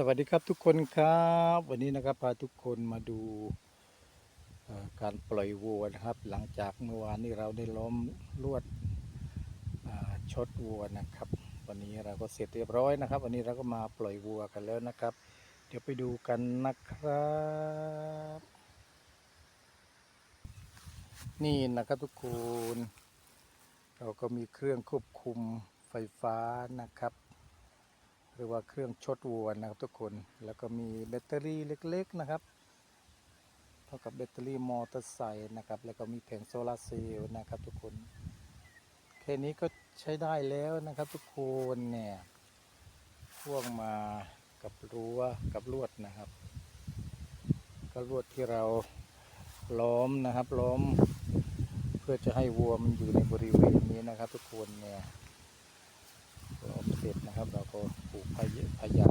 สวัสดีครับทุกคนครับ วันนี้นะครับพาทุกคนมาดูการปล่อยวัวนะครับ หลังจากเมื่อวานนี้เราได้ล้อมลวดชดวัวนะครับ วันนี้เราก็เสร็จเรียบร้อยนะครับ วันนี้เราก็มาปล่อยวัวกันแล้วนะครับ เดี๋ยวไปดูกันนะครับ นี่นะครับทุกคน เราก็มีเครื่องควบคุมไฟฟ้านะครับ หรือว่าเครื่องชดวัวนะครับทุกคนแล้วก็มีแบตเตอรี่เล็กๆนะครับ เท่ากับแบตเตอรี่มอเตอร์ไซค์นะครับ แล้วก็มีแผงโซลาร์เซลล์นะครับทุกคนแค่นี้ก็ใช้ได้แล้วนะครับทุกคนเนี่ยพ่วงมากับรั้วกับลวดนะครับก็ลวดที่เราล้อมนะครับล้อม เพื่อจะให้วัวมันอยู่ในบริเวณนี้นะครับทุกคนเนี่ย ล้อมเสร็จนะครับ เราก็ ปลูกพะยพยา